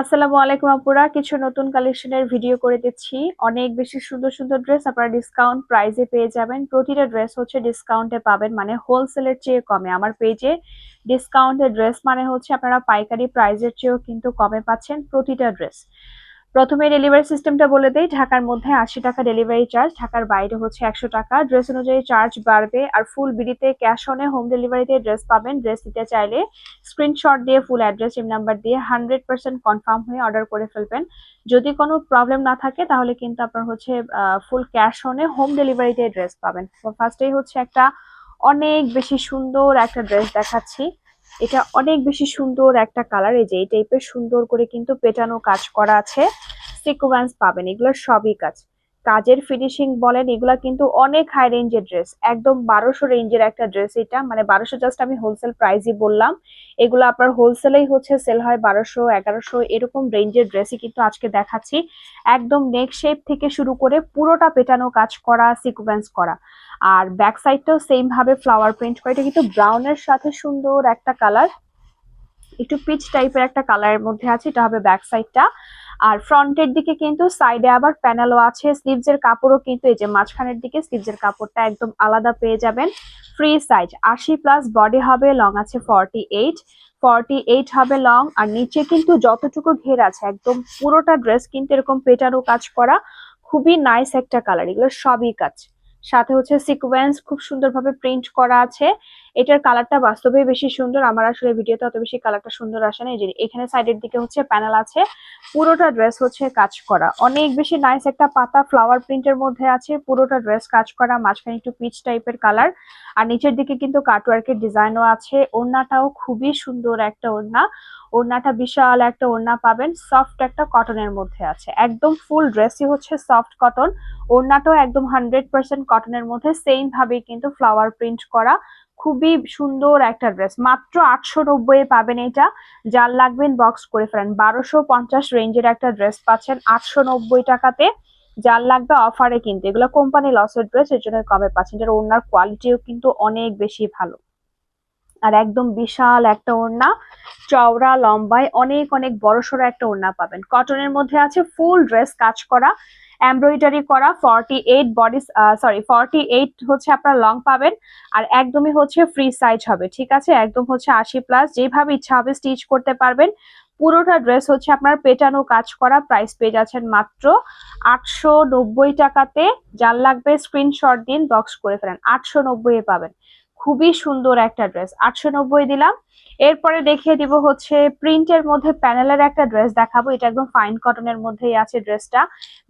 আসসালামু আলাইকুম আপুরা, কিছু নতুন কালেকশনের ভিডিও করে দিচ্ছি। অনেক বেশি সুন্দর সুন্দর ড্রেস আপনারা ডিসকাউন্ট প্রাইজে পেয়ে যাবেন। প্রতিটা ড্রেস হচ্ছে ডিসকাউন্টে পাবেন মানে হোলসেলের চেয়ে কমে। আমার পেজে ডিসকাউন্টের ড্রেস মানে হচ্ছে আপনারা পাইকারি প্রাইজের চেয়েও কিন্তু কমে পাচ্ছেন প্রতিটা ড্রেস প্রথমে ডেলিভারি সিস্টেমটা বলে দেই, ঢাকার মধ্যে আশি টাকা ডেলিভারি চার্জ ঢাকার বাইরে হচ্ছে একশো টাকা। ড্রেস অনুযায়ী চার্জ বাড়বে আর ফুল বিডিতে ক্যাশ অনে হোম ডেলিভারিতে ড্রেস পাবেন। ড্রেস দিতে চাইলে স্ক্রিনশট দিয়ে ফুল অ্যাড্রেস এম নাম্বার দিয়ে হান্ড্রেড পার্সেন্ট কনফার্ম হয়ে অর্ডার করে ফেলবেন। যদি কোনো প্রবলেম না থাকে, তাহলে কিন্তু আপনার হচ্ছে ফুল ক্যাশ অনে হোম ডেলিভারিতে ড্রেস পাবেন। ফার্স্টেই হচ্ছে একটা অনেক বেশি সুন্দর একটা ড্রেস দেখাচ্ছি। এটা অনেক বেশি সুন্দর একটা কালার এই যে এই টাইপের সুন্দর করে কিন্তু পেটানো কাজ করা আছে। সিকোয়েন্স পাবেন, এগুলো সবই কাজ। কাজের ফিনিশিং বলেন, এগুলা কিন্তু অনেক হাই রেঞ্জের ড্রেস একদম বারোশো রেঞ্জের একটা ড্রেস এটা। মানে বারোশো জাস্ট আমি হোলসেল প্রাইসই বললাম। এগুলো আপনার হোলসেলেই হচ্ছে সেল হয় বারোশো, এগারোশো, এরকম রেঞ্জের ড্রেসই কিন্তু আজকে দেখাচ্ছি। একদম নেক শেপ থেকে শুরু করে পুরোটা পেটানো কাজ করা সিকোয়েন্স করা। আর ব্যাক সাইডটাও সেম ভাবে ফ্লাওয়ার প্রিন্ট করা। এটা কিন্তু ব্রাউনের সাথে সুন্দর একটা কালার একটু পিচ টাইপের একটা কালারের মধ্যে আছে, এটা হবে ব্যাক সাইডটা আর ফ্রন্টের দিকে কিন্তু সাইডে আবার প্যানেলও আছে স্লিভস এর কাপড়ও কিন্তু এই যে মাঝখানের দিকে স্লিভস এর কাপড়টা একদম আলাদা পেয়ে যাবেন। ফ্রি সাইজ আশি প্লাস বডি হবে লং আছে ফর্টি এইট ফর্টি এইট হবে লং আর নিচে কিন্তু যতটুকু ঘের আছে, একদম পুরোটা ড্রেস কিন্তু এরকম পেটারও কাজ করা। খুবই নাইস একটা কালার এগুলো সবই কাজ। সাথে হচ্ছে সিকোয়েন্স খুব সুন্দরভাবে প্রিন্ট করা আছে। এটার কালারটা বাস্তবে বেশি সুন্দর। আমার আসলে ভিডিওতে অত বেশি কালারটা সুন্দর আসে না। এখানে সাইডের দিকে হচ্ছে প্যানেল আছে। পুরোটা ড্রেস হচ্ছে কাজ করা। অনেক বেশি নাইস একটা পাতা ফ্লাওয়ার প্রিন্টের মধ্যে আছে। পুরোটা ড্রেস কাজ করা, মাঝখানে একটু পিচ টাইপের কালার আর নিচের দিকে কিন্তু কাটওয়ার্কের ডিজাইনও আছে। ওড়নাটাও খুবই সুন্দর একটা ওড়না। ওড়নাটা বিশাল একটা ওড়না পাবেন। সফট একটা কটনের মধ্যে আছে। একদম ফুল ড্রেসই হচ্ছে সফট কটন ওড়নাটাও একদম হান্ড্রেড পার্সেন্ট কটনের মধ্যে। সেম ভাবে কিন্তু ফ্লাওয়ার প্রিন্ট করা। খুবই সুন্দর একটা ড্রেস মাত্র আটশো নব্বই পাবেন এটা। যার লাগবেন বক্স করে ফেলেন। বারোশো পঞ্চাশ রেঞ্জের একটা ড্রেস পাচ্ছেন আটশো নব্বই টাকাতে। যার লাগবে অফারে কিন্তু। এগুলো কোম্পানি লসের ড্রেস এর জন্য কমে পাচ্ছেন। যার ওনার কোয়ালিটিও কিন্তু অনেক বেশি ভালো। আর একদম বিশাল একটা ওড়না, চওড়া, লম্বায় অনেক অনেক বড়সড় একটা ওড়না পাবেন। কটনের মধ্যে আছে ফুল ড্রেস কাজ করা এমব্রয়ডারি করা forty eight body sorry forty eight হচ্ছে আপনার লং পাবেন আর একদমই হচ্ছে ফ্রি সাইজ হবে, ঠিক আছে? একদম হচ্ছে আশি প্লাস যেভাবে ইচ্ছা হবে স্টিচ করতে পারবেন। পুরোটা ড্রেস হচ্ছে আপনার পেটানো কাজ করা প্রাইস পেয়ে যাচ্ছেন মাত্র আটশো নব্বই টাকাতে। যার লাগবে স্ক্রিনশট দিন বক্স করে ফেলেন, আটশো নব্বই পাবেন। খুবই সুন্দর একটা ড্রেস আটশো নব্বই দিলাম। এরপরে দেখিয়ে দিব হচ্ছে প্রিন্টের মধ্যে প্যানেলের একটা ড্রেস দেখাবো। এটা একদম ফাইন কটনের মধ্যেই আছে ড্রেসটা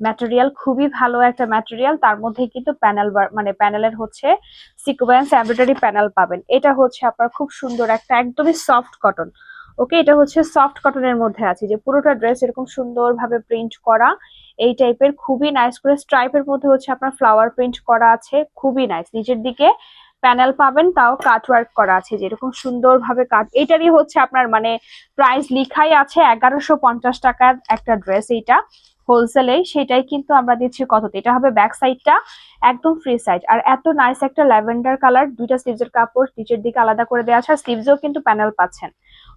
ম্যাটেরিয়াল খুবই ভালো একটা ম্যাটেরিয়াল তার মধ্যে কিন্তু প্যানেল মানে প্যানেলের হচ্ছে সিকোয়েন্স এমব্রয়ডারি প্যানেল পাবেন। এটা হচ্ছে আপনার খুব সুন্দর একটা একদমই সফট কটন ওকে, এটা হচ্ছে সফট কটনের মধ্যে আছে। যে পুরোটা ড্রেস এরকম সুন্দরভাবে প্রিন্ট করা, এই টাইপের খুবই নাইস করে স্ট্রাইপের মধ্যে হচ্ছে আপনার ফ্লাওয়ার প্রিন্ট করা আছে। খুবই নাইস নিচের দিকে প্যানেল পাবেন, তাও কাট ওয়ার্ক করা আছে, যেরকম সুন্দরভাবে কাট এটারই হচ্ছে আপনার মানে প্রাইস লিখাই আছে এগারোশো পঞ্চাশ টাকার একটা ড্রেস এইটা হোলসেলে সেটাই কিন্তু আমরা দিচ্ছি কততে? এটা হবে ব্যাক সাইডটা একদম ফ্রি সাইড আর এত নাইস একটা ল্যাভেন্ডার কালার দুইটা স্লিভসের কাপড়, নিচের দিকে আলাদা করে দেওয়া আছে, আর কিন্তু প্যানেল পাচ্ছেন।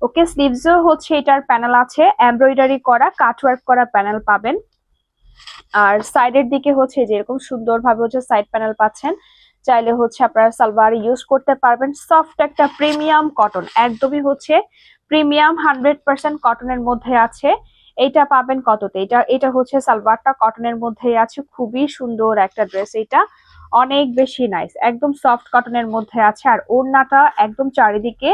ওকে স্লিভসও হচ্ছে এটার প্যানেল আছে এমব্রয়ডারি করা কাটওয়ার্ক করা প্যানেল পাবেন। আর সাইডের দিকে হচ্ছে, যেরকম সুন্দরভাবে হচ্ছে সাইড প্যানেল পাচ্ছেন চাইলে হচ্ছে আপনারা সালভার ইউজ করতে পারবেন। সফট একটা প্রিমিয়াম কটন একদমই হচ্ছে প্রিমিয়াম হান্ড্রেড পার্সেন্ট কটনের মধ্যে আছে। এটা পাবেন কততে? এটা এটা হচ্ছে সালভারটা কটনের মধ্যেই আছে। খুবই সুন্দর একটা ড্রেস এটা। অনেক বেশি নাইস একদম সফট কটনের মধ্যে আছে। আর ওড়নাটা একদম চারিদিকে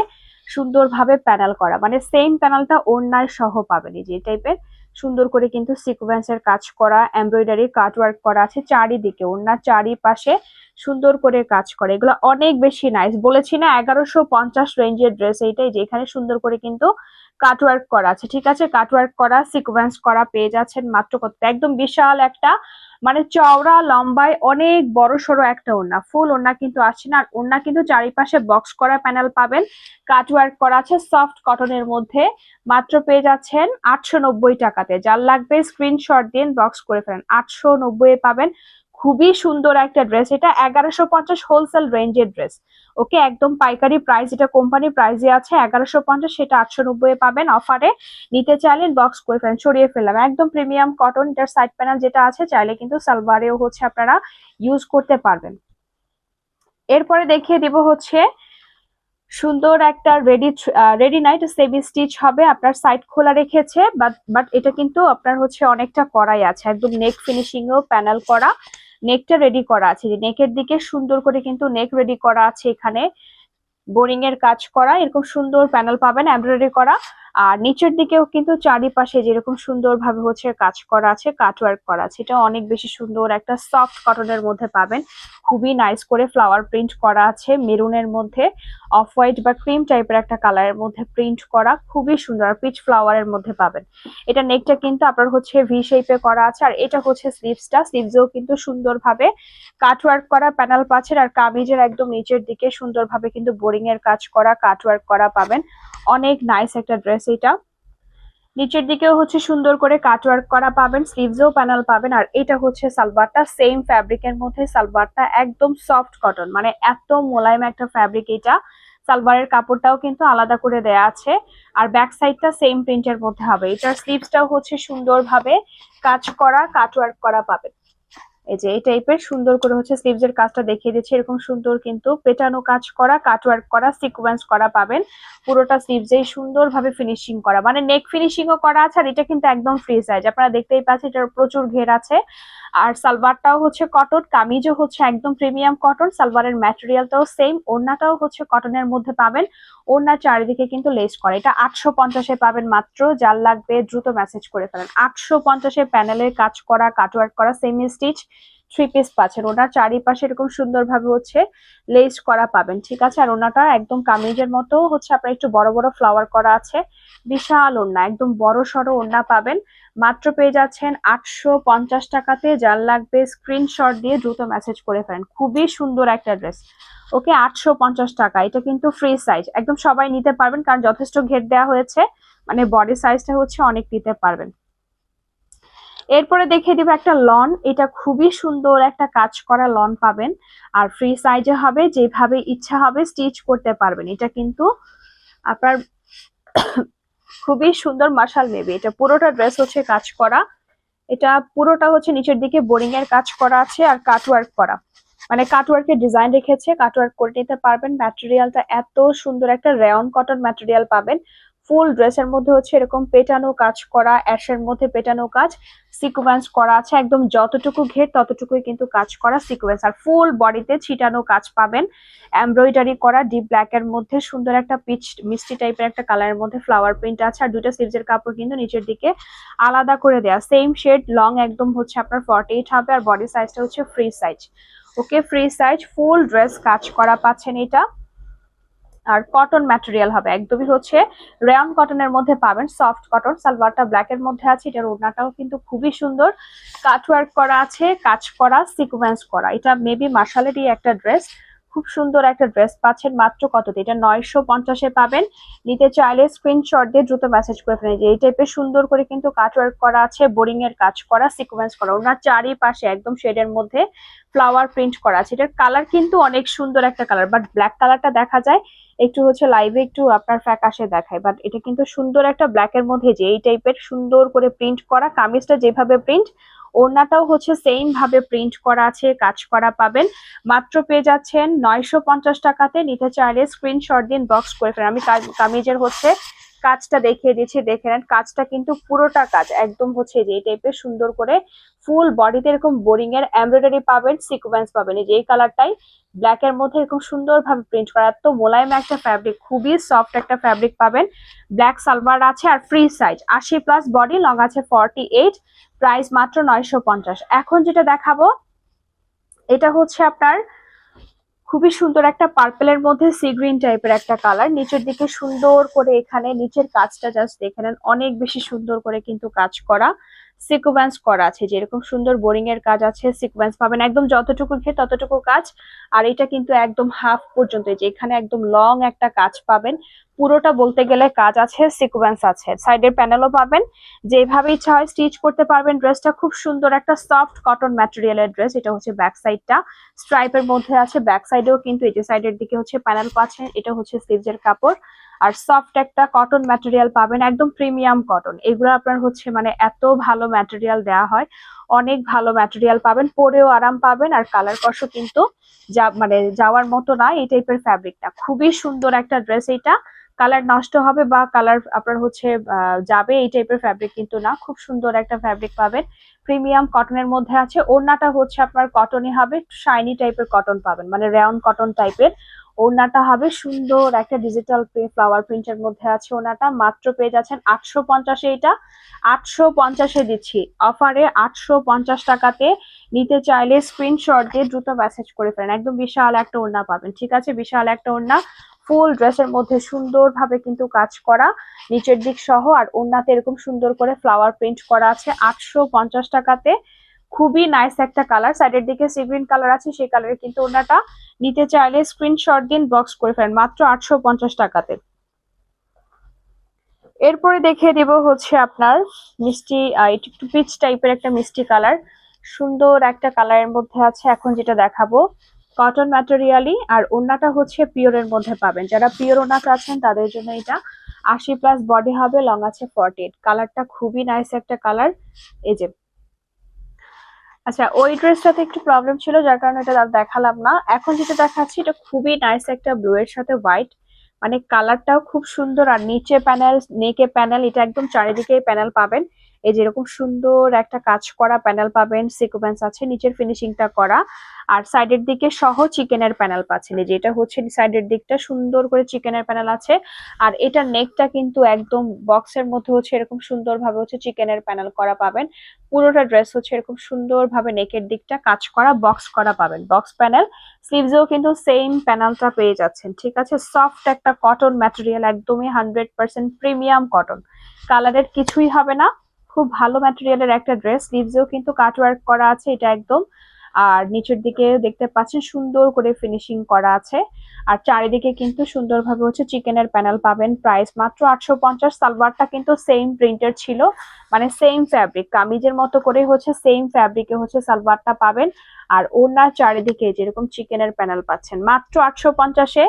সুন্দরভাবে প্যানেল করা। মানে সেম প্যানেলটা ওড়নায় সহ পাবেন এই যে টাইপের সুন্দর করে কিন্তু সিকোয়েন্সের কাজ করা এমব্রয়ডারি কাটওয়ার্ক করা আছে চারিদিকে ওনার চারিপাশে সুন্দর করে কাজ করে। এগুলো অনেক বেশি নাইস বলেছি না এগারোশো পঞ্চাশ রেঞ্জের ড্রেস এইটাই যে এখানে সুন্দর করে কিন্তু কাটওয়ার্ক করা আছে। ঠিক আছে? কাটওয়ার্ক করা সিকোয়েন্স করা পেয়ে যাচ্ছেন মাত্র কত? একদম বিশাল একটা মানে চওড়া, লম্বায় অনেক বড় সড়ো একটা ওড়না। ফুল ওড়না কিন্তু আসছে না, আর ওড়না কিন্তু চারিপাশে বক্স করা প্যানেল পাবেন। কাটওয়ার্ক করা আছে সফট কটনের মধ্যে। মাত্র পেয়ে যাচ্ছেন আটশো নব্বই টাকাতে। যার লাগবে স্ক্রিনশট দিন বক্স করে ফেলেন। আটশো নব্বই পাবেন খুবই সুন্দর একটা ড্রেস এটা এগারোশো পঞ্চাশ হোলসেল রেঞ্জের ড্রেস ওকে একদম পাইকারি প্রাইস এটা কোম্পানি প্রাইসে আছে, এগারোশো পঞ্চাশ, সেটা আটশো নব্বই পাবেন অফারে নিতে চাইলেন বক্স করে ফেলেন, সরিয়ে ফেললাম। একদম প্রিমিয়াম কটন এটার সাইড প্যানেল যেটা আছে, চাইলে কিন্তু সালভারেও হচ্ছে আপনারা ইউজ করতে পারবেন। এরপরে দেখিয়ে দিব হচ্ছে সুন্দর একটা রেডি রেডি নাইট সেভি স্টিচ হবে, আপনার সাইড খোলা রেখেছে বাট বাট এটা কিন্তু আপনার হচ্ছে অনেকটা করাই আছে। একদম নেক ফিনিশিং ও প্যানেল করা নেকটা রেডি করা আছে। যে নেকের দিকে সুন্দর করে কিন্তু নেক রেডি করা আছে এখানে। বোরিং এর কাজ করা, এরকম সুন্দর প্যানেল পাবেন এমব্রয়ডারি করা। আর নিচের দিকেও কিন্তু চারিপাশে যেরকম সুন্দরভাবে হচ্ছে কাজ করা আছে কাটওয়ার্ক করা আছে। এটা অনেক বেশি সুন্দর একটা সফট কটনের মধ্যে পাবেন। খুবই নাইস করে ফ্লাওয়ার প্রিন্ট করা আছে মেরুনের মধ্যে। অফ হোয়াইট বা ক্রিম টাইপের একটা কালারের মধ্যে প্রিন্ট করা, খুবই সুন্দর। আর পিচ ফ্লাওয়ারের মধ্যে পাবেন। এটা নেকটা কিন্তু আপনার হচ্ছে ভি শেপে করা আছে, আর এটা হচ্ছে স্লিভসটা স্লিভসেও কিন্তু সুন্দরভাবে কাটওয়ার্ক করা প্যানেল পাচ্ছেন আর কামিজের একদম নিচের দিকে সুন্দরভাবে কিন্তু বোরিং এর কাজ করা কাটওয়ার্ক করা পাবেন। অনেক নাইস একটা ড্রেস এটা। নিচের দিকেও হচ্ছে সুন্দর করে কাটওয়ার্ক করা পাবেন স্লিভসেও প্যানেল পাবেন, আর এটা হচ্ছে সালভারটা সেম ফ্যাব্রিকের মধ্যে সালভারটা একদম সফট কটন মানে এত মোলায়েম একটা ফ্যাব্রিক এটা। সালভারের কাপড়টাও কিন্তু আলাদা করে দেয়া আছে, আর ব্যাক সাইডটা সেম প্রিন্টের মধ্যে হবে। এটার স্লিভসটাও হচ্ছে সুন্দরভাবে কাজ করা কাটওয়ার্ক করা পাবেন। এই যে এই টাইপের সুন্দর করে হচ্ছে স্লিভস এর কাজটা দেখিয়ে দিচ্ছে। এরকম সুন্দর কিন্তু পেটানো কাজ করা কাটওয়ার্ক করা সিকোয়েন্স করা পাবেন। পুরোটা স্লিভস এই সুন্দরভাবে ফিনিশিং করা। মানে নেক ফিনিশিং ও করা আছে আর এটা কিন্তু একদম ফ্রি সাইজ আপনারা দেখতেই পাচ্ছেন এটার প্রচুর ঘের আছে। আর সালভারটাও হচ্ছে কটন, কামিজও হচ্ছে একদম প্রিমিয়াম কটন সালভারের ম্যাটেরিয়ালটাও সেম ওড়নাটাও হচ্ছে কটনের মধ্যে পাবেন। ওড়নার চারিদিকে কিন্তু লেস করা। এটা আটশো পঞ্চাশে পাবেন মাত্র, যার লাগবে দ্রুত মেসেজ করে ফেলেন। আটশো পঞ্চাশে প্যানেলের কাজ করা কাটওয়ার্ক করা সেমি স্টিচ থ্রি পিস পাচ্ছেন। ওনার চারিপাশে এরকম সুন্দরভাবে হচ্ছে লেস করা পাবেন, ঠিক আছে? আর ওনাটা একদম কামিজের মতো হচ্ছে, আপনার একটু বড় বড় ফ্লাওয়ার করা আছে। বিশাল ওড়না, একদম বড় সড়ো ওড়না পাবেন। মাত্র পেয়ে যাচ্ছেন আটশো পঞ্চাশ টাকাতে, যার লাগবে স্ক্রিনশট দিয়ে দ্রুত মেসেজ করে ফেলেন। খুবই সুন্দর একটা ড্রেস ওকে, আটশো পঞ্চাশ টাকা। এটা কিন্তু ফ্রি সাইজ একদম সবাই নিতে পারবেন, কারণ যথেষ্ট ঘের দেওয়া হয়েছে। মানে বডি সাইজটা হচ্ছে অনেক নিতে পারবেন। এরপরে দেখিয়ে দিব একটা লন এটা খুবই সুন্দর একটা কাজ করা লন পাবেন। আর ফ্রি সাইজে হবে, যেভাবে ইচ্ছা হবে স্টিচ করতে পারবেন। এটা কিন্তু আপনার খুবই সুন্দর মার্শাল নেবে এটা পুরোটা ড্রেস হচ্ছে কাজ করা। এটা পুরোটা হচ্ছে নিচের দিকে বোরিং এর কাজ করা আছে আর কাটওয়ার্ক করা। মানে কাটওয়ার্কের ডিজাইন রেখেছে। কাটওয়ার্ক করে নিতে পারবেন। ম্যাটেরিয়ালটা এত সুন্দর একটা রেয়ন কটন ম্যাটেরিয়াল পাবেন। ফুল ড্রেসের মধ্যে হচ্ছে এরকম পেটানো কাজ করা, অ্যাশের মধ্যে পেটানো কাজ সিকোয়েন্স করা আছে। একদম যতটুকু ঘের ততটুকুই কিন্তু কাজ করা সিকোয়েন্স আর ফুল বডিতে ছিটানো কাজ পাবেন। এমব্রয়ডারি করা ডিপ ব্ল্যাক এর মধ্যে সুন্দর একটা পিচ মিষ্টি টাইপের একটা কালারের মধ্যে ফ্লাওয়ার প্রিন্ট আছে। আর দুটো স্লিভসের কাপড় কিন্তু নিচের দিকে আলাদা করে দেয়া। সেম শেড লং একদম হচ্ছে আপনার ফর্টি এইট হবে। আর বডি সাইজটা হচ্ছে free size okay free size full dress কাজ করা পাচ্ছেন এটা। আর কটন ম্যাটেরিয়াল হবে। একদমই হচ্ছে রেয়ন কটনের মধ্যে পাবেন সফট কটন সালভারটা ব্ল্যাক এর মধ্যে আছে, এটার ওড়নাটাও কিন্তু খুবই সুন্দর। কাট ওয়ার্ক করা আছে, কাজ করা সিকোয়েন্স করা। এটা মেবি মার্শালেরই একটা ড্রেস খুব সুন্দর একটা ড্রেস পাচ্ছেন মাত্র কততে? এটা নয়শো পঞ্চাশে পাবেন। নিতে চাইলে স্ক্রিনশট দিয়ে দ্রুত মেসেজ করে ফেলেন যে, এই টাইপের সুন্দর করে কিন্তু কাটওয়ার্ক করা আছে বোরিং এর কাজ করা সিকোয়েন্স করা। ওনার চারিপাশে একদম শেডের মধ্যে ফ্লাওয়ার প্রিন্ট করা আছে। এটার কালার কিন্তু অনেক সুন্দর একটা কালার বাট ব্ল্যাক কালারটা দেখা যায়। একটু হচ্ছে লাইভে একটু আপনার ফ্যাকাশে দেখায় বাট এটা কিন্তু সুন্দর একটা ব্ল্যাক এর মধ্যে যে, এই টাইপের সুন্দর করে প্রিন্ট করা, কামিজটা যেভাবে প্রিন্ট ওড়নাটাও হচ্ছে সেম ভাবে প্রিন্ট করা আছে, কাজ করা পাবেন। মাত্র পেয়ে যাচ্ছেন নয়শো পঞ্চাশ টাকাতে নিতে চাইলে স্ক্রিনশট দিন বক্স করে ফেলেন। আমি কামিজের হচ্ছে কাজটা দেখিয়ে দিচ্ছি দেখে নেন। কাজটা কিন্তু পুরোটা কাজ, একদম হচ্ছে যে এই টাইপের সুন্দর করে ফুল বডিতে এরকম বোরিং এর এমব্রয়ডারি পাবেন সিকোয়েন্স পাবেন। এই যে এই কালারটাই ব্ল্যাক এর মধ্যে এরকম সুন্দরভাবে প্রিন্ট করা। এত মোলায়েম একটা ফ্যাব্রিক খুবই সফট একটা ফ্যাব্রিক পাবেন। ব্ল্যাক সালভার আছে আর ফ্রি সাইজ আশি প্লাস বডি লং আছে ফর্টি এইট প্রাইস মাত্র নয়শো পঞ্চাশ। এখন যেটা দেখাবো, এটা হচ্ছে আপনার খুবই সুন্দর একটা পার্পেলের মধ্যে সি গ্রিন টাইপের একটা কালার। নিচের দিকে সুন্দর করে এখানে, নিচের কাজটা জাস্ট দেখে নেন। অনেক বেশি সুন্দর করে কিন্তু কাজ করা। সিকোয়েন্স করা আছে যেরকম সুন্দর বোরিং এর কাজ আছে সিকোয়েন্স পাবেন একদম যতটুকু ঘে ততটুকু কাজ, আর এটা কিন্তু একদম হাফ পর্যন্ত যে এখানে একদম লং একটা কাজ পাবেন, পুরোটা বলতে গেলে কাজ আছে সিকোয়েন্স আছে সাইডের প্যানেলও পাবেন যেভাবে ইচ্ছা হয় স্টিচ করতে পারবেন ড্রেসটা খুব সুন্দর একটা সফট কটন ম্যাটেরিয়ালের ড্রেস এটা হচ্ছে ব্যাক সাইডটা স্ট্রাইপের মধ্যে আছে ব্যাক সাইডেও কিন্তু এই যে সাইডের দিকে হচ্ছে প্যানেল পাচ্ছেন, এটা হচ্ছে স্লিভসের কাপড় আর সফট একটা কটন ম্যাটেরিয়াল পাবেন, একদম প্রিমিয়াম কটন এগুলো আপনার হচ্ছে মানে এত ভালো ম্যাটেরিয়াল দেওয়া হয়, অনেক ভালো ম্যাটেরিয়াল পাবেন, পরেও আরাম পাবেন। আর কালার কষ কিন্তু যা মানে যাওয়ার মতো না এই টাইপের ফ্যাব্রিকটা খুবই সুন্দর একটা ড্রেস এইটা। কালার নষ্ট হবে বা কালার আপনার হচ্ছে যাবে এই টাইপের ফ্যাব্রিক কিন্তু না। খুব সুন্দর একটা ফ্যাব্রিক পাবেন। প্রিমিয়াম কটনের মধ্যে আছে। ওড়নাটা হচ্ছে আপনার কটনই হবে শাইনি টাইপের কটন পাবেন। মানে রেয়ন কটন টাইপের ওড়নাটা হবে সুন্দর একটা ডিজিটাল ফ্লাওয়ার প্রিন্টের মধ্যে আছে ওড়নাটা। মাত্র পেয়ে যাচ্ছেন আটশো পঞ্চাশে এটা। আটশো পঞ্চাশে দিচ্ছি। অফারে আটশো পঞ্চাশ টাকাতে নিতে চাইলে স্ক্রিনশট দিয়ে দ্রুত মেসেজ করে ফেলেন। একদম বিশাল একটা ওড়না পাবেন। ঠিক আছে? বিশাল একটা ওড়না। ফুল ড্রেসের মধ্যে সুন্দরভাবে কিন্তু কাজ করা। নিচের দিক সহ আর ওড়নাতে এরকম সুন্দর করে ফ্লাওয়ার প্রিন্ট করা আছে। আটশো পঞ্চাশ টাকাতে খুবই নাইস একটা কালার সাইডের দিকে সি গ্রিন কালার আছে, সেই কালারে কিন্তু ওড়নাটা নিতে চাইলে স্ক্রিনশট দিন বক্স করে ফেলেন, মাত্র আটশো পঞ্চাশ টাকাতে। এরপরে দেখিয়ে দেব হচ্ছে আপনার মিষ্টি একটু পিচ টাইপের একটা মিষ্টি কালার সুন্দর একটা কালারের মধ্যে আছে, এখন যেটা দেখাবো। কটন ম্যাটেরিয়ালই আর ওড়নাটা হচ্ছে পিওরের মধ্যে পাবেন। যারা পিওর ওড়না চাচ্ছেন, তাদের জন্য এটা আশি প্লাস বডি হবে লং আছে ফর্টি কালারটা খুবই নাইস একটা কালার এই যে আচ্ছা ওই ড্রেসটাতে একটু প্রবলেম ছিল, যার কারণে এটা দেখালাম না। এখন যেটা দেখাচ্ছি, এটা খুবই নাইস একটা ব্লু এর সাথে হোয়াইট মানে কালারটাও খুব সুন্দর, আর নিচে প্যানেল নেকে প্যানেল এটা একদম চারিদিকে প্যানেল পাবেন। এই যেরকম সুন্দর একটা কাজ করা প্যানেল পাবেন সিকোয়েন্স আছে, নিচের ফিনিশিংটা করা, আর সাইডের দিকে সহ চিকেনের প্যানেল পাচ্ছেন। এই যে এটা হচ্ছে সাইডের দিকটা, সুন্দর করে চিকেনের প্যানেল আছে। আর এটা নেকটা কিন্তু একদম বক্সের মধ্যে হচ্ছে এরকম সুন্দর ভাবে হচ্ছে চিকেনের প্যানেল করা পাবেন। পুরোটা ড্রেস হচ্ছে এরকম সুন্দর ভাবে নেকের দিকটা কাজ করা বক্স করা পাবেন। বক্স প্যানেল স্লিভসেও কিন্তু সেম প্যানেলটা পেয়ে যাচ্ছেন, ঠিক আছে? সফট একটা কটন ম্যাটেরিয়াল একদমই হান্ড্রেড পার্সেন্ট প্রিমিয়াম কটন কালারের কিছুই হবে না। খুব ভালো ম্যাটেরিয়ালের একটা ড্রেস স্লিভসেও কিন্তু কাটওয়ার্ক করা আছে, এটা একদম। আর নিচের দিকে দেখতে পাচ্ছেন সুন্দর করে ফিনিশিং করা আছে। আর চারিদিকে কিন্তু সুন্দরভাবে হচ্ছে চিকেনের প্যানেল পাবেন প্রাইস মাত্র আটশো পঞ্চাশ, সালোয়ারটা কিন্তু সেম প্রিন্টের ছিল মানে সেম ফ্যাব্রিক কামিজের মতো করে হচ্ছে সেম ফ্যাব্রিকে হচ্ছে সালোয়ারটা পাবেন। আর ওনার চারিদিকে যেরকম চিকেনের প্যানেল পাচ্ছেন, মাত্র আটশো পঞ্চাশে।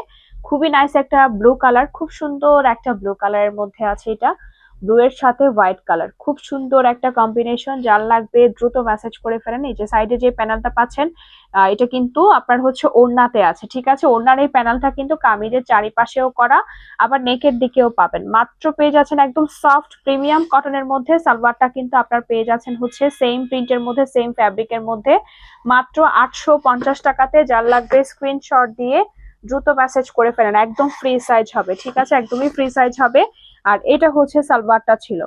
খুবই নাইস একটা ব্লু কালার খুব সুন্দর একটা ব্লু কালারের মধ্যে আছে এটা। ব্লু এর সাথে হোয়াইট কালার। খুব সুন্দর একটা কম্বিনেশন যার লাগবে দ্রুত মেসেজ করে ফেলেন। এই যে সাইডে যে প্যানেলটা পাচ্ছেন এটা কিন্তু আপনার হচ্ছে ওড়নাতে আছে, ঠিক আছে? ওড়নার এই প্যানেলটা কিন্তু কামিজের চারিপাশেও করা, আবার নেকের দিকেও পাবেন। মাত্র পেয়ে যাচ্ছেন একদম সফট প্রিমিয়াম কটনের মধ্যে, সালোয়ারটা কিন্তু আপনার পেয়ে যাচ্ছেন হচ্ছে সেম প্রিন্টের মধ্যে সেম ফ্যাব্রিকের মধ্যে। মাত্র আটশো পঞ্চাশ টাকাতে যার লাগবে স্ক্রিনশট দিয়ে দ্রুত মেসেজ করে ফেলেন। একদম ফ্রি সাইজ হবে, ঠিক আছে? একদমই ফ্রি সাইজ হবে। আর এটা হচ্ছে সালোয়ারটা ছিল।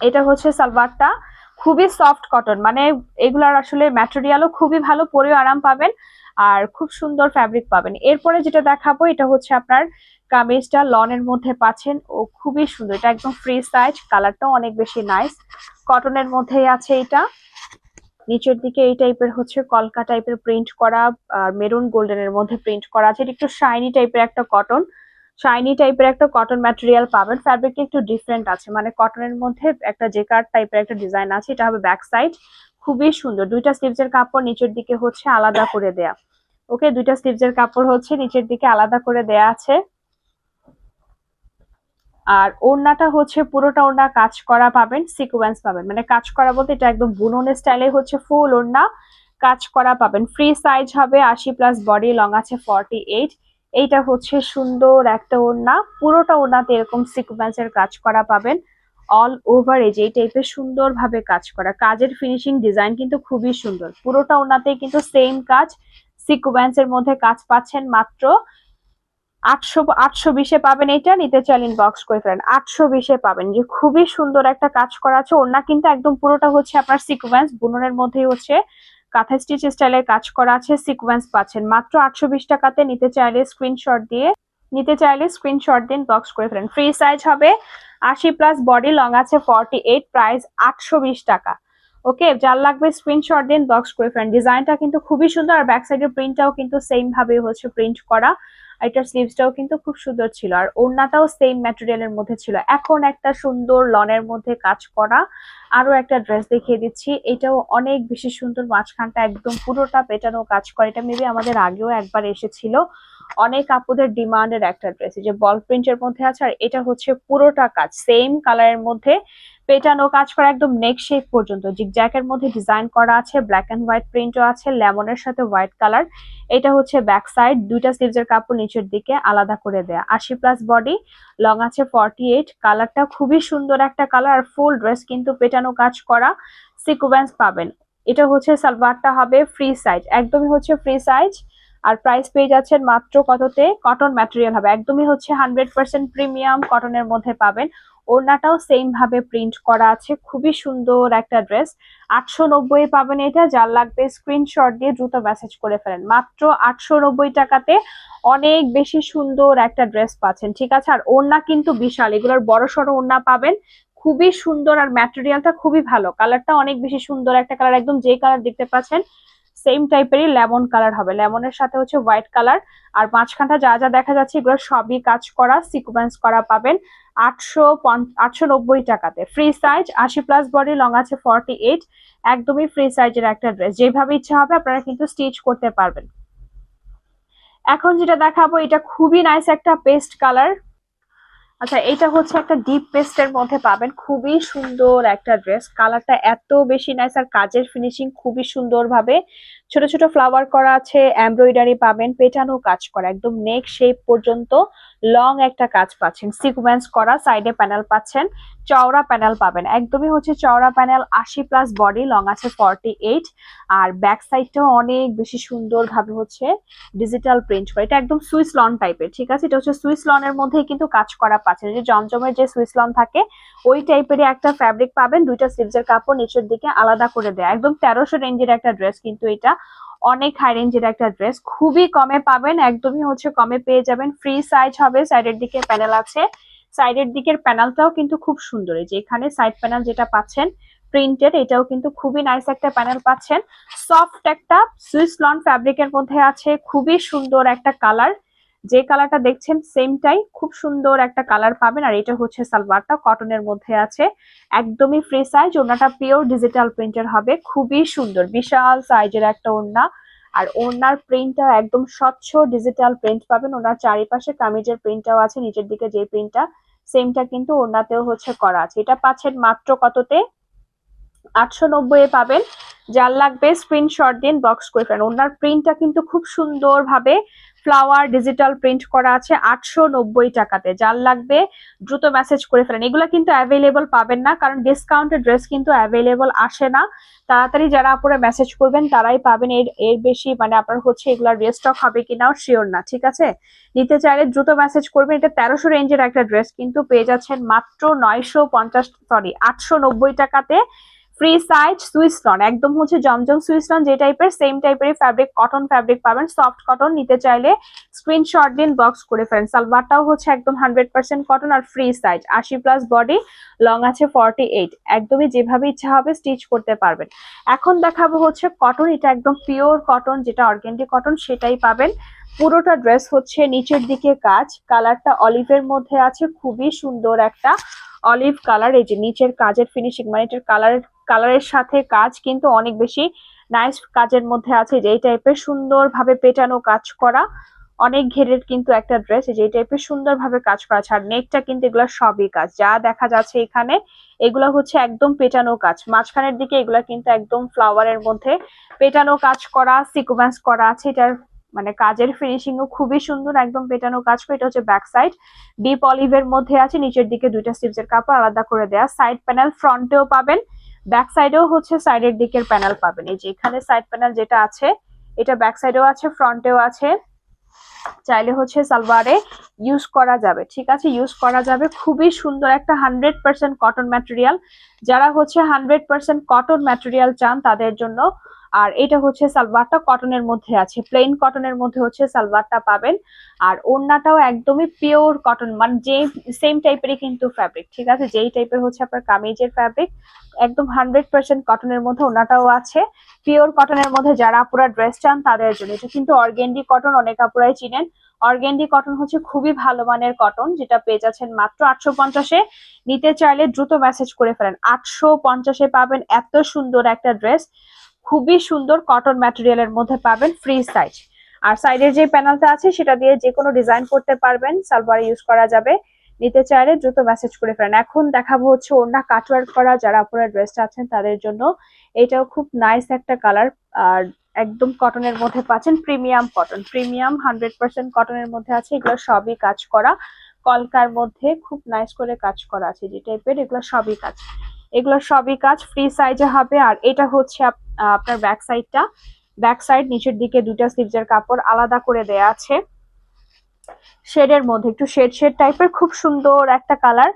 এটা হচ্ছে সালোয়ারটা। খুবই সফট কটন মানে এগুলার আসলে ম্যাটেরিয়ালও খুবই ভালো, পরেও আরাম পাবেন আর খুব সুন্দর ফ্যাব্রিক পাবেন। এরপরে যেটা দেখাবো, এটা হচ্ছে আপনার কামিজটা, লনের মধ্যে পাচ্ছেন। ও খুবই সুন্দর, এটা একদম ফ্রি সাইজ কালারটাও অনেক বেশি নাইস কটনের মধ্যেই আছে এটা। নিচের দিকে এই টাইপের হচ্ছে কলকা টাইপের প্রিন্ট করা, আর মেরুন গোল্ডেনের মধ্যে প্রিন্ট করা আছে। এটা একটু শাইনি টাইপের একটা কটন শাইনি টাইপের একটা কটন ম্যাটেরিয়াল পাবেন ফ্যাব্রিকটা একটু ডিফারেন্ট আছে। মানে কটনের মধ্যে একটা জেকার টাইপের একটা ডিজাইন আছে, এটা হবে ব্যাক সাইড খুবই সুন্দর। দুইটা স্লিভসের কাপড় নিচের দিকে হচ্ছে আলাদা করে দেয়া। ওকে দুইটা স্লিভসের কাপড় হচ্ছে নিচের দিকে আলাদা করে দেয়া আছে। আর ওড়নাটা হচ্ছে পুরোটা ওড়না কাজ করা পাবেন সিকোয়েন্স পাবেন। মানে কাজ করা বলতে এটা একদম বুনন স্টাইলে হচ্ছে ফুল ওড়না কাজ করা পাবেন। ফ্রি সাইজ হবে আশি প্লাস বডি লং আছে ফর্টি এইট এইটা হচ্ছে সুন্দর একটা ওড়না। পুরোটা ওড়নাতে এরকম সিকোয়েন্সের কাজ করা পাবেন। অল ওভার এই এই টাইপের সুন্দরভাবে কাজ করা। কাজের ফিনিশিং ডিজাইন কিন্তু খুবই সুন্দর। পুরোটা ওড়নাতেই কিন্তু সেম কাজ। সিকোয়েন্সের মধ্যে কাজ পাচ্ছেন মাত্র আটশো আটশো বিশে পাবেন এটা নিতে চাইলে ইনবক্স করে ফেলেন। আটশো বিশে পাবেন। যে খুবই সুন্দর একটা কাজ করা আছে। ওড়না কিন্তু একদম পুরোটা হচ্ছে আপনার সিকোয়েন্স বুননের মধ্যেই হচ্ছে কাঁথা স্টিচ স্টাইলের কাজ করা আছে সিকোয়েন্স পাচ্ছেন। মাত্র আটশো বিশ টাকাতে নিতে চাইলে স্ক্রিনশট দিয়ে, নিতে চাইলে স্ক্রিনশট দিন বক্স করে ফেলেন। ফ্রি সাইজ হবে, আশি প্লাস বডি লং আছে ফর্টি এইট প্রাইস আটশো বিশ টাকা। ওকে যার লাগবে স্ক্রিনশট দিন বক্স করে ফেলেন। ডিজাইনটা কিন্তু খুবই সুন্দর, আর ব্যাক সাইডের প্রিন্টটাও কিন্তু সেম ভাবে হচ্ছে প্রিন্ট করা। এটার স্লিভসটাও কিন্তু খুব সুন্দর ছিল। আর ওড়নাটাও সেম ম্যাটেরিয়ালের মধ্যে ছিল। এখন একটা সুন্দর লনের মধ্যে কাজ করা আরও একটা ড্রেস দেখিয়ে দিচ্ছি। এটাও অনেক বেশি সুন্দর, মাঝখানটা একদম পুরোটা পেটানো কাজ করে। এটা মেবি আমাদের আগেও একবার এসেছিল। অনেক আপুদের ডিমান্ডের একটা ড্রেস যে বল প্রিন্টের মধ্যে আছে আর এটা হচ্ছে পুরোটা কাজ সেম কালারের মধ্যে পেটানো, কাজ করা একদম নেক শেপ পর্যন্ত। জিগজ্যাকের মধ্যে ডিজাইন করা আছে ব্ল্যাক এন্ড হোয়াইট প্রিন্টও আছে লেমনের সাথে হোয়াইট কালার এটা হচ্ছে ব্যাক সাইড দুইটা স্লিভসের কাপড় নিচের দিকে আলাদা করে দেয়া। আশি প্লাস বডি লং আছে ফর্টি এইট কালারটা খুবই সুন্দর একটা কালার আর ফুল ড্রেস কিন্তু পেটানো কাজ করা সিকুয়েন্স পাবেন। এটা হচ্ছে সালোয়ারটা হবে ফ্রি সাইজ একদমই হচ্ছে ফ্রি সাইজ আর প্রাইস পেয়ে যাচ্ছেন মাত্র কততে? কটন ম্যাটেরিয়াল হবে। একদমই হচ্ছে হান্ড্রেড পার্সেন্ট প্রিমিয়াম কটনের মধ্যে পাবেন। ওড়নাটাও সেম ভাবে প্রিন্ট করা আছে। খুবই সুন্দর একটা ড্রেস আটশো নব্বই পাবেন এটা। যার লাগবে স্ক্রিনশট দিয়ে দ্রুত মেসেজ করে ফেলেন। মাত্র আটশো নব্বই টাকাতে অনেক বেশি সুন্দর একটা ড্রেস পাচ্ছেন। ঠিক আছে? আর ওড়না কিন্তু বিশাল। এগুলোর বড় সড়ো ওড়না পাবেন। খুবই সুন্দর আর ম্যাটেরিয়ালটা খুবই ভালো। কালারটা অনেক বেশি সুন্দর একটা কালার একদম যে কালার দেখতে পাচ্ছেন সেম টাইপেরই লেমন কালার হবে। লেমনের সাথে হচ্ছে হোয়াইট কালার আর মাঝখানটা যা যা দেখা যাচ্ছে এগুলো সবই কাজ করা সিকুয়েন্স করা পাবেন আটশো আটশো টাকাতে। ফ্রি সাইজ আশি প্লাস বডি লং আছে ফর্টি এইট একদমই ফ্রি সাইজের একটা ড্রেস যেভাবে ইচ্ছা হবে আপনারা কিন্তু স্টিচ করতে পারবেন। এখন যেটা দেখাবো, এটা খুবই নাইস একটা পেস্ট কালার আচ্ছা এটা হচ্ছে একটা ডিপ পেস্টের মধ্যে পাবেন। খুবই সুন্দর একটা ড্রেস কালারটা এত বেশি নাইস আর কাজের ফিনিশিং খুবই সুন্দর ভাবে ছোট ছোট ফ্লাওয়ার করা আছে এমব্রয়ডারি পাবেন, পেটানো কাজ করা, একদম নেক শেপ পর্যন্ত লং একটা কাজ পাচ্ছেন। সিকুয়েন্স করা সাইডে প্যানেল পাচ্ছেন, চওড়া প্যানেল পাবেন। একদমই হচ্ছে চওড়া প্যানেল আশি প্লাস বডি লং আছে ফর্টি এইট আর ব্যাক সাইডটাও অনেক বেশি সুন্দর ভাবে হচ্ছে ডিজিটাল প্রিন্ট করা। এটা একদম সুইস লন টাইপের ঠিক আছে? এটা হচ্ছে সুইস লনের মধ্যেই কিন্তু কাজ করা পাচ্ছেন। যে জমজমের যে সুইস লন থাকে, ওই টাইপেরই একটা ফ্যাব্রিক পাবেন, দুইটা স্লিভসের কাপড় নিচের দিকে আলাদা করে দেয়। একদম তেরোশো রেঞ্জের একটা ড্রেস কিন্তু এটা অনেক হাই রেঞ্জের একটা ড্রেস খুবই কমে পাবেন, একদমই হচ্ছে কমে পেয়ে যাবেন। ফ্রি সাইজ হবে সাইডের দিকে প্যানেল আছে। সাইডের দিকের প্যানেলটাও কিন্তু খুব সুন্দর। এই যে এখানে সাইড প্যানেল যেটা পাচ্ছেন প্রিন্টেড এটাও কিন্তু খুবই নাইস একটা প্যানেল পাচ্ছেন। সফট একটা সুইস লন ফ্যাব্রিকের মধ্যে আছে, খুবই সুন্দর একটা কালার যে কালারটা দেখছেন সেমটাই খুব সুন্দর একটা কালার পাবেন। আর এটা হচ্ছে সালোয়ারটা কটনের মধ্যে আছে। একদমই ফ্রি সাইজ ওনাটা পিওর ডিজিটাল প্রিন্টের হবে। খুবই সুন্দর, বিশাল সাইজের একটা ওড়না। আর ওড়নার প্রিন্টটা একদম স্বচ্ছ ডিজিটাল প্রিন্ট পাবেন। ওনার চারিপাশে কামিজের প্রিন্টটাও আছে, নিচের দিকে যে প্রিন্টটা সেমটা কিন্তু ওড়নাতেও হচ্ছে করা আছে। এটা পাচ্ছেন মাত্র কততে? আটশো নব্বই পাবেন। যার লাগবে স্ক্রিনশট দিন বক্স করে ফেলেন। ওনার প্রিন্টটা কিন্তু খুব সুন্দর ভাবে ফ্লাওয়ার ডিজিটাল প্রিন্ট করা আছে আটশো নব্বই টাকাতে। যার লাগবে দ্রুত মেসেজ করে ফেলেন। এগুলো কিন্তু অ্যাভেলেবল পাবেন না, কারণ ডিসকাউন্টের ড্রেস কিন্তু অ্যাভেলেবল আসে না। তাড়াতাড়ি যারা আপনারা মেসেজ করবেন, তারাই পাবেন। এর এর বেশি মানে আপনার হচ্ছে এগুলো রেস্টক হবে কিনাও শিওর না, ঠিক আছে? নিতে চাইলে দ্রুত মেসেজ করবেন। এটা তেরোশো রেঞ্জের একটা ড্রেস কিন্তু পেয়ে যাচ্ছেন মাত্র নয়শো পঞ্চাশ সরি আটশো নব্বই টাকাতে। ফ্রি সাইজ সুইসলন একদম হচ্ছে জমজম সুইসলন যে টাইপের সেম টাইপের ফ্যাব্রিক কটন ফ্যাব্রিক পাবেন সফট কটন নিতে চাইলে স্ক্রিনশট দিন বক্স করে ফেলেন। সালভারটাও হচ্ছে একদম হান্ড্রেড পার্সেন্ট কটন আর ফ্রি সাইজ আশি প্লাস বডি লং আছে ফর্টি এইট একদমই যেভাবে ইচ্ছা হবে স্টিচ করতে পারবেন। এখন দেখাবো হচ্ছে কটন এটা একদম পিওর কটন যেটা অর্গেন্ডি কটন সেটাই পাবেন। পুরোটা ড্রেস হচ্ছে নিচের দিকে কাজ কালারটা অলিভের মধ্যে আছে, খুবই সুন্দর একটা অলিভ কালার এই যে নিচের কাজের ফিনিশিং মানে এটার কালার কালারের সাথে কাজ কিন্তু অনেক বেশি নাইস কাজের মধ্যে আছে যে এই টাইপের সুন্দরভাবে পেটানো কাজ করা। অনেক ঘেরের কিন্তু একটা ড্রেস যে এই টাইপের সুন্দরভাবে কাজ করা আছে। আর নেকটা কিন্তু এগুলো সবই কাজ। যা দেখা যাচ্ছে এখানে, এগুলো হচ্ছে একদম পেটানো কাজ। মাঝখানের দিকে এগুলা কিন্তু একদম ফ্লাওয়ারের মধ্যে পেটানো কাজ করা সিকুয়েন্স করা আছে। এটার মানে কাজের ফিনিশিং ও খুবই সুন্দর, একদম পেটানো কাজ করে। এটা হচ্ছে ব্যাক সাইড ডিপ অলিভের মধ্যে আছে। নিচের দিকে দুইটা স্টিপসের কাপড় আলাদা করে দেয়া। সাইড প্যানেল ফ্রন্টেও পাবেন। ব্যাক সাইডেও হচ্ছে সাইডের দিকের প্যানেল পাবেন। এই যে এখানে সাইড প্যানেল যেটা আছে, এটা ব্যাক সাইডেও আছে ফ্রন্টেও আছে। চাইলে হচ্ছে সালোয়ারে ইউজ করা যাবে, ঠিক আছে? ইউজ করা যাবে। খুবই সুন্দর একটা হান্ড্রেড পার্সেন্ট কটন ম্যাটেরিয়াল যারা হচ্ছে হান্ড্রেড পার্সেন্ট কটন ম্যাটেরিয়াল চান, তাদের জন্য আর এটা হচ্ছে সালভারটা কটনের মধ্যে আছে। প্লেন কটনের মধ্যে হচ্ছে সালভারটা পাবেন। আর ওড়নাটাও একদমই পিওর কটন মানে যে সেম টাইপেরই কিন্তু ফ্যাব্রিক ঠিক আছে? যেই টাইপের হচ্ছে আপনার কামিজের ফ্যাব্রিক একদম হান্ড্রেড পার্সেন্ট কটনের মধ্যে ওড়নাটাও আছে। পিওর কটনের মধ্যে যারা আপুরা ড্রেস চান, তাদের জন্য। এটা কিন্তু অর্গেন্ডি কটন অনেক আপুরাই চিনেন। অর্গেন্ডি কটন হচ্ছে খুবই ভালো মানের কটন যেটা পেয়ে যাচ্ছেন মাত্র আটশো পঞ্চাশে। নিতে চাইলে দ্রুত মেসেজ করে ফেলেন। আটশো পঞ্চাশে পাবেন এত সুন্দর একটা ড্রেস খুবই সুন্দর কটন ম্যাটেরিয়ালের মধ্যে পাবেন ফ্রি সাইজ আর সাইডের যে প্যানেলটা আছে, সেটা দিয়ে যে কোনো ডিজাইন করতে পারবেন সালভার ইউজ করা যাবে। নিতে চাইলে দ্রুত মেসেজ করে ফেলেন। এখন দেখাবো হচ্ছে ওড়না কাটওয়ার্ক করা, যারা আপনারা ড্রেসটা আছেন তাদের জন্য। এটাও খুব নাইস একটা কালার আর একদম কটনের মধ্যে পাচ্ছেন premium cotton premium hundred percent কটনের মধ্যে আছে, এগুলো সবই কাজ করা। কলকার মধ্যে খুব নাইস করে কাজ করা আছে, যে টাইপের এগুলো সবই কাজ। এগুলো সবই কাজ ফ্রি সাইজে হবে। আর এটা হচ্ছে আপনার ব্যাক সাইডটা ব্যাক সাইড নিচের দিকে দুটা স্লিভসের কাপড় আলাদা করে দেয়া আছে। শেডের মধ্যে একটু শেড শেড টাইপের খুব সুন্দর একটা কালার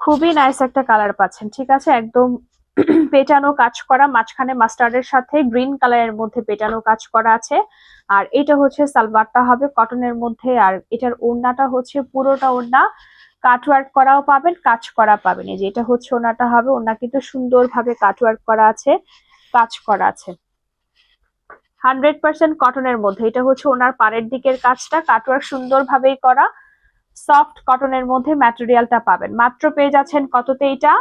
খুবই নাইস একটা কালার পাচ্ছেন, ঠিক আছে? একদম পেটানো কাজ করা, মাঝখানে মাস্টার্ডের সাথে গ্রিন কালারের মধ্যে পেটানো কাজ করা আছে। আর এটা হচ্ছে সালবারটা হবে কটনের মধ্যে, আর এটার ওড়নাটা হচ্ছে পুরোটা ওড়না। কাটওয়ার্ক করাও পাবেন, কাজ করা পাবেন। এই যে এটা হচ্ছে ওনাটা হবে ওনা কিন্তু সুন্দরভাবে কাটওয়ার্ক করা আছে, কাজ করা আছে। হান্ড্রেড পার্সেন্ট কটনের মধ্যে, এটা হচ্ছে ওনার পাড়ের দিকের কাজটা কাটওয়ার্ক সুন্দরভাবেই করা। সফট কটনের মধ্যে ম্যাটেরিয়ালটা পাবেন। মাত্র পেয়ে যাচ্ছেন কততে এটা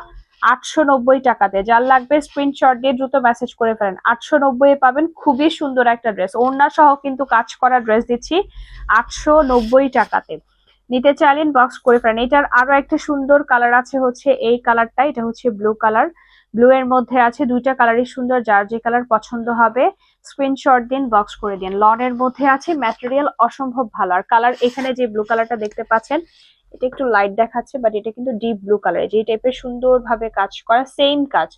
আটশো নব্বই টাকাতে। যার লাগবে স্ক্রিনশট দিয়ে দ্রুত মেসেজ করে ফেলেন। আটশো নব্বই পাবেন খুবই সুন্দর একটা ড্রেস ওড়না সহ কিন্তু কাজ করা ড্রেস দিচ্ছি আটশো নব্বই টাকাতে। নিতে চাইলেন বক্স করে ফেলেন। এটার আরও একটা সুন্দর কালার আছে হচ্ছে এই কালারটা এটা হচ্ছে ব্লু কালার ব্লু এর মধ্যে আছে দুইটা কালারই সুন্দর, যার যে কালার পছন্দ হবে স্ক্রিনশট দিন বক্স করে দিন। লনের মধ্যে আছে ম্যাটেরিয়াল অসম্ভব ভালো। আর কালার এখানে যে ব্লু কালারটা দেখতে পাচ্ছেন, এটা একটু লাইট দেখাচ্ছে বাট এটা কিন্তু ডিপ ব্লু কালার যে টাইপের সুন্দরভাবে কাজ করা সেম কাজ।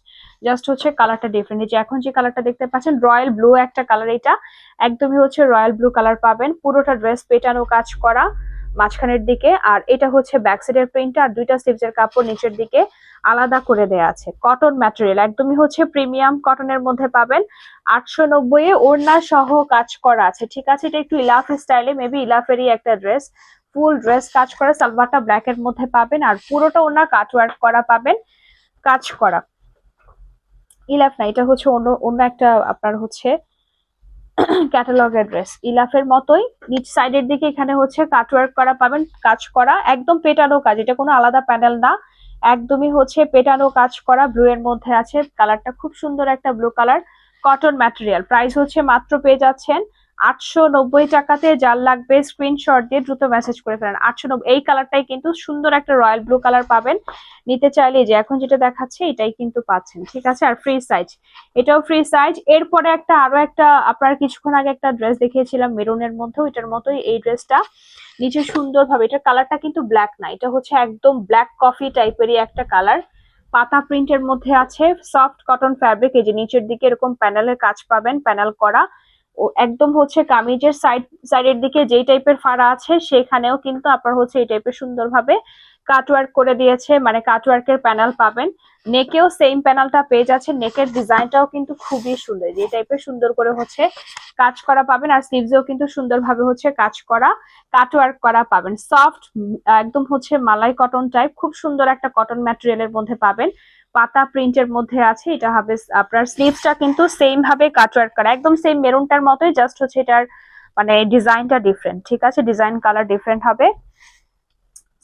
জাস্ট হচ্ছে কালারটা ডিফারেন্ট যে এখন যে কালারটা দেখতে পাচ্ছেন রয়্যাল ব্লু একটা কালার এটা একদমই হচ্ছে রয়্যাল ব্লু কালার পাবেন। পুরোটা ড্রেস পেটানো কাজ করা। মাঝখানের দিকে, আর এটা হচ্ছে ব্যাক সাইডের প্রিন্ট আর দুইটা স্লিভসের কাপড় নিচের দিকে আলাদা করে দেয়া আছে। কটন ম্যাটেরিয়াল একদমই হচ্ছে প্রিমিয়াম কটনের মধ্যে পাবেন। আটশো নব্বই ওড়না সহ কাজ করা আছে। ঠিক আছে, এটা একটু ইলাফ স্টাইলে মেবি ইলাফেরই একটা ড্রেস ফুল ড্রেস কাজ করা সালভারটা ব্ল্যাক এর মধ্যে পাবেন, আর পুরোটা ওনার কাট ওয়ার্ক করা পাবেন, কাজ করা। ইলাফ না, এটা হচ্ছে অন্য অন্য একটা আপনার হচ্ছে ক্যাটালগের অ্যাড্রেস ইলাফের মতোই নিচ সাইডের দিকে এখানে হচ্ছে কাটওয়ার্ক করা পাবেন, কাজ করা, একদম পেটানো কাজ। এটা কোনো আলাদা প্যানেল না, একদমই হচ্ছে পেটানো কাজ করা ব্লু এর মধ্যে আছে। কালারটা খুব সুন্দর একটা blue colour cotton material price হচ্ছে মাত্র পেয়ে যাচ্ছেন আটশো নব্বই টাকাতে যার লাগবে স্ক্রিনশট দিয়ে দ্রুত মেসেজ করে ফেলেন। আটশো এই কালারটাই কিন্তু সুন্দর একটা রয়্যাল ব্লু কালার পাবেন। নিতে চাইলে যে এখন যেটা দেখাচ্ছে, এটাই কিন্তু পাচ্ছেন, ঠিক আছে? আর ফ্রি সাইজ এটাও ফ্রি সাইজ এরপরে একটা আরও একটা, আপনার কিছুক্ষণ আগে একটা ড্রেস দেখিয়েছিলাম মেরুনের মধ্যেও, এটার মতোই এই ড্রেসটা নিচে সুন্দরভাবে এটার কালারটা কিন্তু ব্ল্যাক না, এটা হচ্ছে একদম ব্ল্যাক কফি টাইপেরই একটা কালার পাতা প্রিন্টের মধ্যে আছে সফট কটন ফ্যাব্রিক এই যে নিচের দিকে এরকম প্যানেলের কাজ পাবেন প্যানেল করা। একদম হচ্ছে কামিজের সাইড সাইডের দিকে যেই টাইপের ফাড়া আছে, সেখানেও কিন্তু আপনার হচ্ছে এই টাইপের সুন্দরভাবে কাটওয়ার্ক করে দিয়েছে মানে কাটওয়ার্কের প্যানেল পাবেন। নেকেও সেম প্যানেলটা পেয়ে যাচ্ছে নেকের ডিজাইনটাও কিন্তু খুবই সুন্দর। যে টাইপের সুন্দর করে হচ্ছে কাজ করা পাবেন, আর স্লিভসেও কিন্তু সুন্দরভাবে হচ্ছে কাজ করা কাটওয়ার্ক করা পাবেন। সফট একদম হচ্ছে মালাই কটন টাইপ খুব সুন্দর একটা কটন ম্যাটেরিয়ালের মধ্যে পাবেন। পাতা প্রিন্টের মধ্যে আছে, এটা হবে আপনার স্লিভসটা কিন্তু সেম ভাবে কাটওয়ার্ক করা, একদম সেম মেরুনটার মতোই জাস্ট হচ্ছে এটার মানে ডিজাইনটা ডিফারেন্ট ঠিক আছে? ডিজাইন কালার ডিফারেন্ট হবে।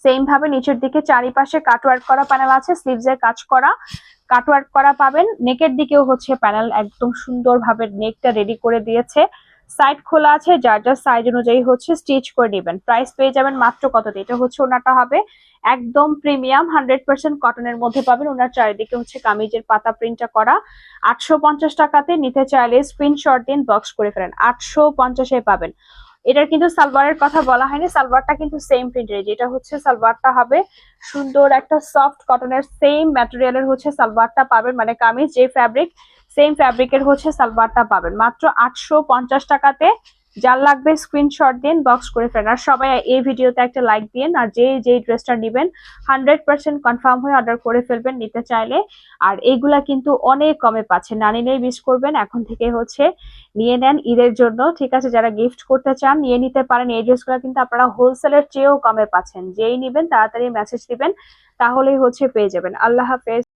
সেম ভাবে নিচের দিকে চারিপাশে কাটওয়ার্ক করা প্যানেল আছে স্লিভস এর কাজ করা। কাটওয়ার্ক করা পাবেন নেকের দিকেও হচ্ছে প্যানেল একদম সুন্দর ভাবে নেকটা রেডি করে দিয়েছে। সাইড খোলা আছে, যার যার সাইজ অনুযায়ী হচ্ছে স্টিচ করে নেবেন। প্রাইস পেয়ে যাবেন মাত্র কততে এটা হচ্ছে ওনাটা হবে একদম প্রিমিয়াম হান্ড্রেড পার্সেন্ট কটনের মধ্যে পাবেন। ওনার চারিদিকে হচ্ছে কামিজের পাতা প্রিন্টটা করা। আটশো পঞ্চাশ টাকাতে নিতে চাইলে স্ক্রিনশট দিন বক্স করে ফেলেন। আটশো পঞ্চাশে পাবেন। এটার কিন্তু সালভারের কথা বলা হয়নি। সালভারটা কিন্তু সেম প্রিন্টের যেটা হচ্ছে সালভারটা হবে সুন্দর একটা সফট কটনের সেম ম্যাটেরিয়ালের হচ্ছে সালভারটা পাবেন। মানে কামিজ, যে ফ্যাব্রিক সেম ফ্যাব্রিকের হচ্ছে সালভারটা পাবেন। মাত্র আটশো পঞ্চাশ টাকাতে যার লাগবে স্ক্রিনশট দিন বক্স করে ফেলেন। আর সবাই এই ভিডিওতে একটা লাইক দিন, আর যে যেই ড্রেসটা নেবেন হান্ড্রেড পার্সেন্ট কনফার্ম হয়ে অর্ডার করে ফেলবেন নিতে চাইলে। আর এইগুলা কিন্তু অনেক কমে পাচ্ছেন। না নিলেই মিস করবেন, এখন থেকে হচ্ছে নিয়ে নেন ঈদের জন্য। ঠিক আছে, যারা গিফট করতে চান, নিয়ে নিতে পারেন। এই ড্রেসগুলো কিন্তু আপনারা হোলসেলের চেয়েও কমে পাচ্ছেন। যেই নেবেন, তাড়াতাড়ি মেসেজ দিবেন, তাহলেই হচ্ছে পেয়ে যাবেন। আল্লাহ হাফেজ।